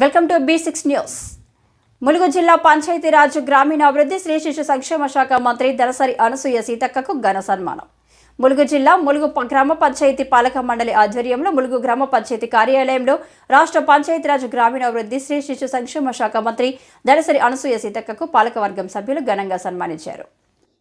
Welcome to B six news Mulugu జిల్లా పంచాయతీరాజ్ గ్రామీణాభివృద్ధి శ్రీ శిశు సంక్షేమ శాఖ మంత్రి దళసరి అనసూయ సీతక్కకు ఘన సన్మానం. ములుగు జిల్లా ములుగు గ్రామ పంచాయతీ పాలక మండలి ఆధ్వర్యంలో ములుగు గ్రామ పంచాయతీ కార్యాలయంలో రాష్ట్ర పంచాయతీరాజ్ గ్రామీణాభివృద్ధి శ్రీ శిశు సంక్షేమ శాఖ మంత్రి దళసరి అనసూయ సీతక్కకు పాలకవర్గం సభ్యులు ఘనంగా సన్మానించారు.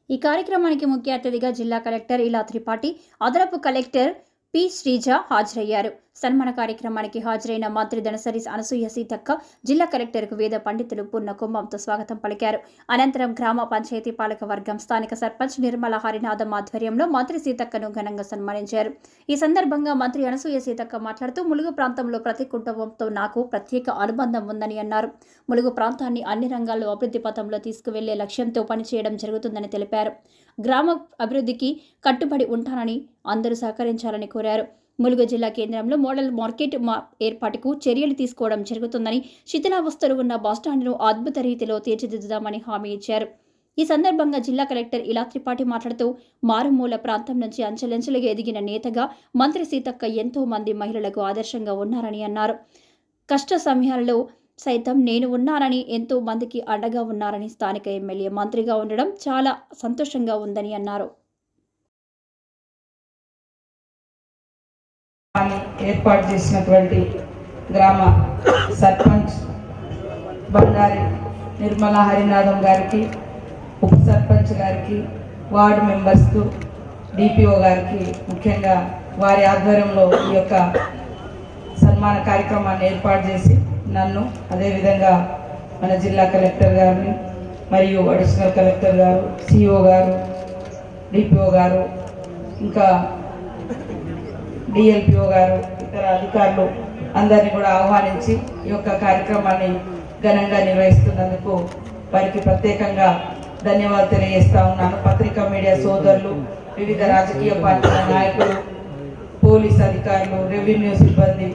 ఈ కార్యక్రమానికి ముఖ్య అతిథిగా జిల్లా కలెక్టర్ ఇలా త్రిపాఠి అదనపు కలెక్టర్ పి శ్రీజ హాజరయ్యారు. సన్మాన కార్యక్రమానికి హాజరైన మంత్రి దనసరి అనసూయ సీతక్క జిల్లా కలెక్టర్కు వేద పండితులు పూర్ణ కుంభంతో స్వాగతం పలికారు. అనంతరం గ్రామ పంచాయతీ పాలక వర్గం స్థానిక సర్పంచ్ నిర్మల హరినాథం ఆధ్వర్యంలో మంత్రి సీతక్కను ఘనంగా సన్మానించారు. ఈ సందర్భంగా మంత్రి అనసూయ సీతక్క మాట్లాడుతూ ములుగు ప్రాంతంలో ప్రతి కుటుంబంతో నాకు ప్రత్యేక అనుబంధం ఉందని అన్నారు. ములుగు ప్రాంతాన్ని అన్ని రంగాల్లో అభివృద్ధి పథంలో తీసుకువెళ్ళే లక్ష్యంతో పనిచేయడం జరుగుతుందని తెలిపారు. గ్రామ అభివృద్ధికి కట్టుబడి ఉంటానని అందరూ సహకరించాలని కోరారు. ములుగు జిల్లా కేంద్రంలో మోడల్ మార్కెట్ మా ఏర్పాటుకు చర్యలు తీసుకోవడం జరుగుతుందని శిథిలావస్థలు ఉన్న బస్టాండ్ను అద్భుత రీతిలో తీర్చిదిద్దుదామని హామీ ఇచ్చారు. ఈ సందర్భంగా జిల్లా కలెక్టర్ ఇలా త్రిపాఠి మాట్లాడుతూ మారుమూల ప్రాంతం నుంచి అంచెలంచెలుగా ఎదిగిన నేతగా మంత్రి సీతక్క ఎంతో మంది మహిళలకు ఆదర్శంగా ఉన్నారని అన్నారు. కష్ట సమయాల్లో సైతం నేను ఉన్నానని ఎంతో మందికి అండగా ఉన్నారని స్థానిక ఎమ్మెల్యే మంత్రిగా ఉండడం చాలా సంతోషంగా ఉందని అన్నారు. అని ఏర్పాటు చేసినటువంటి గ్రామ సర్పంచ్ బండారి నిర్మల హరినాథం గారికి ఉప సర్పంచ్ గారికి వార్డు మెంబర్స్కు డిపిఓ గారికి ముఖ్యంగా వారి ఆధ్వర్యంలో ఈ యొక్క సన్మాన కార్యక్రమాన్ని ఏర్పాటు చేసి నన్ను అదేవిధంగా మన జిల్లా కలెక్టర్ గారిని మరియు అడిషనల్ కలెక్టర్ గారు సిఇఓ గారు డిపిఓ గారు ఇంకా డిఎల్పిఓ గారు ఇతర అధికారులు అందరినీ కూడా ఆహ్వానించి ఈ యొక్క కార్యక్రమాన్ని ఘనంగా నిర్వహిస్తున్నందుకు వారికి ప్రత్యేకంగా ధన్యవాదాలు తెలియజేస్తా ఉన్నాను. పత్రికా మీడియా సోదరులు వివిధ రాజకీయ పార్టీల నాయకులు పోలీస్ అధికారులు రెవెన్యూ సిబ్బంది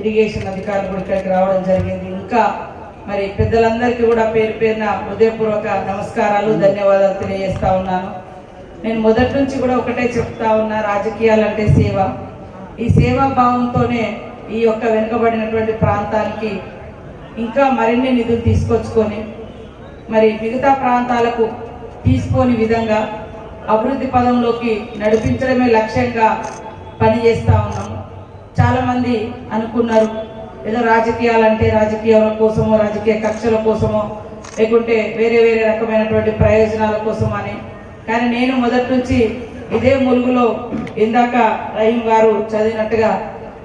ఇరిగేషన్ అధికారులు కూడా ఇక్కడికి రావడం జరిగింది. ఇంకా మరి పెద్దలందరికీ కూడా పేరు పేరున హృదయపూర్వక నమస్కారాలు ధన్యవాదాలు తెలియజేస్తా ఉన్నాను. నేను మొదటి నుంచి కూడా ఒకటే చెప్తా ఉన్నా రాజకీయాలంటే సేవ. ఈ సేవా భావంతోనే ఈ యొక్క వెనుకబడినటువంటి ప్రాంతానికి ఇంకా మరిన్ని నిధులు తీసుకొచ్చుకొని మరి మిగతా ప్రాంతాలకు తీసుకోని విధంగా అభివృద్ధి పదంలోకి నడిపించడమే లక్ష్యంగా పనిచేస్తూ ఉన్నాము. చాలామంది అనుకున్నారు ఏదో రాజకీయాలంటే రాజకీయాల కోసమో రాజకీయ కక్షల కోసమో లేకుంటే వేరే వేరే రకమైనటువంటి ప్రయోజనాల కోసం అని. కానీ నేను మొదటి నుంచి ఇదే ములుగులో ఇందాక రహీం గారు చదివినట్టుగా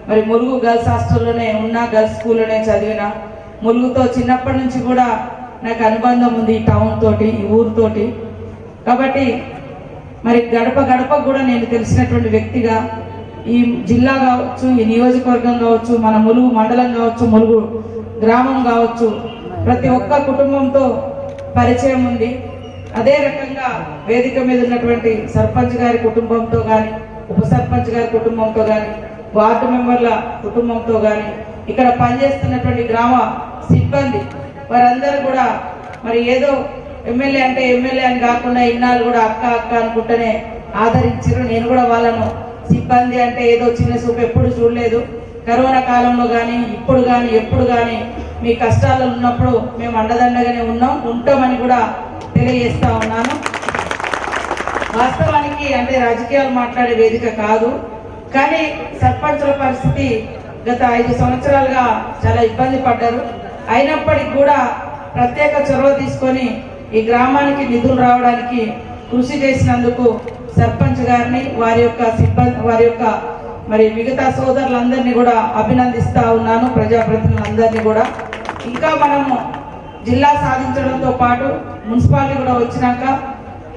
మరి ములుగు గర్ల్స్ హాస్టల్లోనే ఉన్న గర్ల్స్ స్కూల్లోనే చదివిన ములుగుతో చిన్నప్పటి నుంచి కూడా నాకు అనుబంధం ఉంది ఈ టౌన్ తోటి ఈ ఊరితోటి కాబట్టి మరి గడప గడప కూడా నేను తెలిసినటువంటి వ్యక్తిగా ఈ జిల్లా కావచ్చు ఈ నియోజకవర్గం కావచ్చు మన ములుగు మండలం కావచ్చు ములుగు గ్రామం కావచ్చు ప్రతి ఒక్క కుటుంబంతో పరిచయం ఉంది. అదే రకంగా వేదిక మీద ఉన్నటువంటి సర్పంచ్ గారి కుటుంబంతో కానీ ఉప సర్పంచ్ గారి కుటుంబంతో కానీ వార్డు మెంబర్ల కుటుంబంతో కానీ ఇక్కడ పనిచేస్తున్నటువంటి గ్రామ సిబ్బంది వారందరూ కూడా మరి ఏదో ఎమ్మెల్యే అంటే ఎమ్మెల్యే అని కాకుండా ఇన్నాళ్ళు కూడా అక్క అక్క అనుకుంటేనే ఆదరించారు నేను కూడా వాళ్ళను సిబ్బంది అంటే ఏదో చిన్న చూపు ఎప్పుడు చూడలేదు. కరోనా కాలంలో కానీ ఇప్పుడు కానీ ఎప్పుడు కానీ మీ కష్టాలు ఉన్నప్పుడు మేము అండదండగానే ఉన్నాం ఉంటామని కూడా తెలియజేస్తా ఉన్నాను. వాస్తవానికి అంటే రాజకీయాలు మాట్లాడే వేదిక కాదు. కానీ సర్పంచుల పరిస్థితి గత ఐదు సంవత్సరాలుగా చాలా ఇబ్బంది పడ్డారు. అయినప్పటికీ కూడా ప్రత్యేక చొరవ తీసుకొని ఈ గ్రామానికి నిధులు రావడానికి కృషి చేసినందుకు సర్పంచ్ గారిని వారి యొక్క సిబ్బంది వారి యొక్క మరి మిగతా సోదరులందరినీ కూడా అభినందిస్తూ ఉన్నాను. ప్రజాప్రతినిధులందరినీ కూడా. ఇంకా మనము జిల్లా సాధించడంతో పాటు మున్సిపాలిటీ కూడా వచ్చినాక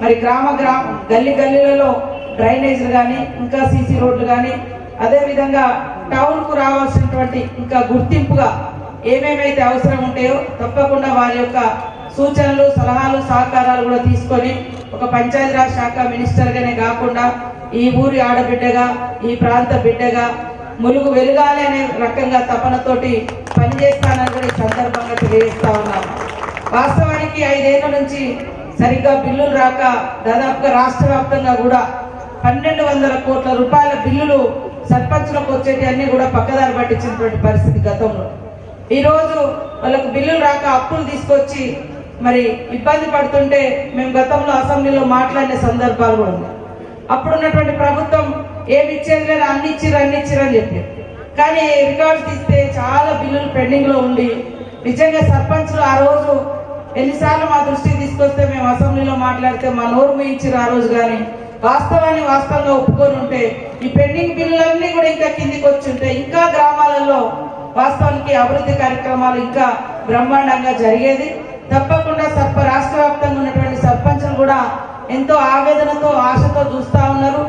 మరి గ్రామ గ్రామ గల్లి గల్లీలలో డ్రైనేజీలు కానీ ఇంకా సీసీ రోడ్లు కానీ అదేవిధంగా టౌన్కు రావాల్సినటువంటి ఇంకా గుర్తింపుగా ఏమేమైతే అవసరం ఉంటాయో తప్పకుండా వారి యొక్క సూచనలు సలహాలు సహకారాలు కూడా తీసుకొని ఒక పంచాయతీరాజ్ శాఖ మినిస్టర్గానే కాకుండా ఈ ఊరి ఆడబిడ్డగా ఈ ప్రాంత బిడ్డగా ములుగు వెలగాలి అనే రకంగా తపనతోటి పనిచేస్తానని కూడా ఈ సందర్భంగా తెలియజేస్తా ఉన్నాం. వాస్తవానికి ఐదేళ్ళ నుంచి సరిగ్గా బిల్లులు రాక దాదాపుగా రాష్ట్ర వ్యాప్తంగా కూడా పన్నెండు వందల కోట్ల రూపాయల బిల్లులు సర్పంచులకు వచ్చేటన్ని కూడా పక్కదారి పట్టించినటువంటి పరిస్థితి గతంలో. ఈరోజు వాళ్ళకు బిల్లులు రాక అప్పులు తీసుకొచ్చి మరి ఇబ్బంది పడుతుంటే మేము గతంలో అసెంబ్లీలో మాట్లాడిన సందర్భాలు కూడా ఉన్నాయి. అప్పుడున్నటువంటి ప్రభుత్వం ఏమి ఇచ్చేది లేదు అన్ని ఇచ్చిర్రు అన్ని ఇచ్చిర్రు అని చెప్పి. కానీ రికార్డ్స్ తీస్తే చాలా బిల్లులు పెండింగ్లో ఉండి నిజంగా సర్పంచ్లు ఆ రోజు ఎన్నిసార్లు మా దృష్టికి తీసుకొస్తే మేము అసెంబ్లీలో మాట్లాడితే మా నోరు మూయించిర్రు ఆ రోజు కానీ వాస్తవాన్ని వాస్తవంగా ఒప్పుకొని ఉంటే ఈ పెండింగ్ బిల్లులన్నీ కూడా ఇంకా కిందికి వచ్చి ఉంటే ఇంకా గ్రామాలలో వాస్తవానికి అభివృద్ధి కార్యక్రమాలు ఇంకా బ్రహ్మాండంగా జరిగేది. తప్పకుండా సర్ప రాష్ట్ర వ్యాప్తంగా ఉన్నటువంటి సర్పంచ్లు కూడా ఎంతో ఆవేదనతో ఆశతో చూస్తూ ఉన్నారు.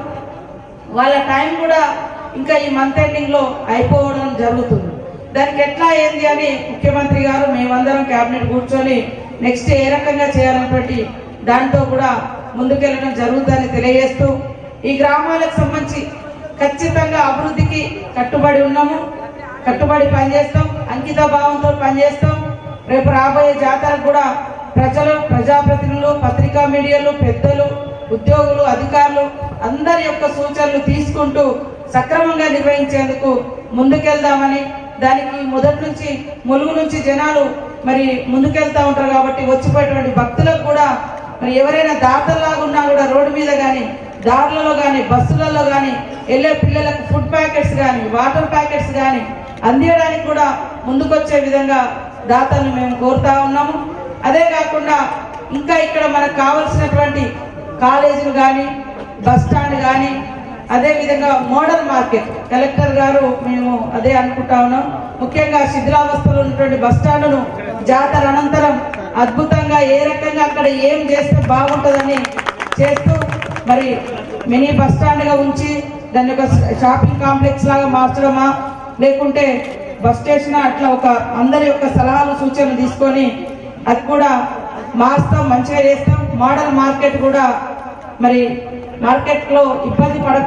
వాళ్ళ టైం కూడా ఇంకా ఈ మంత్ ఎండింగ్లో అయిపోవడం జరుగుతుంది. దానికి ఎట్లా ఏంది అని ముఖ్యమంత్రి గారు మేమందరం కేబినెట్ కూర్చొని నెక్స్ట్ ఏ రకంగా చేయాలన్నటువంటి దాంతో కూడా ముందుకెళ్ళడం జరుగుతుందని తెలియజేస్తూ ఈ గ్రామాలకు సంబంధించి ఖచ్చితంగా అభివృద్ధికి కట్టుబడి ఉన్నాము. కట్టుబడి పనిచేస్తాం. అంకిత భావంతో పనిచేస్తాం. రేపు రాబోయే జాతరకు కూడా ప్రజలు ప్రజాప్రతినిధులు పత్రికా మీడియాలు పెద్దలు ఉద్యోగులు అధికారులు అందరి యొక్క సూచనలు తీసుకుంటూ సక్రమంగా నిర్వహించేందుకు ముందుకెళ్దామని దానికి మొదటి నుంచి ములుగు నుంచి జనాలు మరి ముందుకెళ్తా ఉంటారు కాబట్టి వచ్చిపోయేటువంటి భక్తులకు కూడా మరి ఎవరైనా దాతల్లాగా ఉన్నా కూడా రోడ్డు మీద కానీ దారులలో కానీ బస్సులలో కానీ వెళ్ళే పిల్లలకు ఫుడ్ ప్యాకెట్స్ కానీ వాటర్ ప్యాకెట్స్ కానీ అందియడానికి కూడా ముందుకొచ్చే విధంగా దాతలను మేము కోరుతా ఉన్నాము. అదే కాకుండా ఇంకా ఇక్కడ మనకు కావలసినటువంటి కాలేజీలు కానీ బస్ స్టాండ్ కానీ అదేవిధంగా మోడల్ మార్కెట్. కలెక్టర్ గారు మేము అదే అనుకుంటా ఉన్నాం. ముఖ్యంగా శిథిలావస్థలో ఉన్నటువంటి బస్ స్టాండ్ను జాతర అనంతరం అద్భుతంగా ఏ రకంగా అక్కడ ఏం చేస్తే బాగుంటుందని చేస్తూ మరి మినీ బస్ స్టాండ్గా ఉంచి దాన్ని ఒక షాపింగ్ కాంప్లెక్స్ లాగా మార్చడమా లేకుంటే బస్ స్టేషన్ అట్లా ఒక అందరి యొక్క సలహాలు సూచనలు తీసుకొని అది కూడా మారుస్తాం మంచిగా చేస్తాం. మోడల్ మార్కెట్ కూడా మరి మార్కెట్లో ఇబ్బంది పడకుండా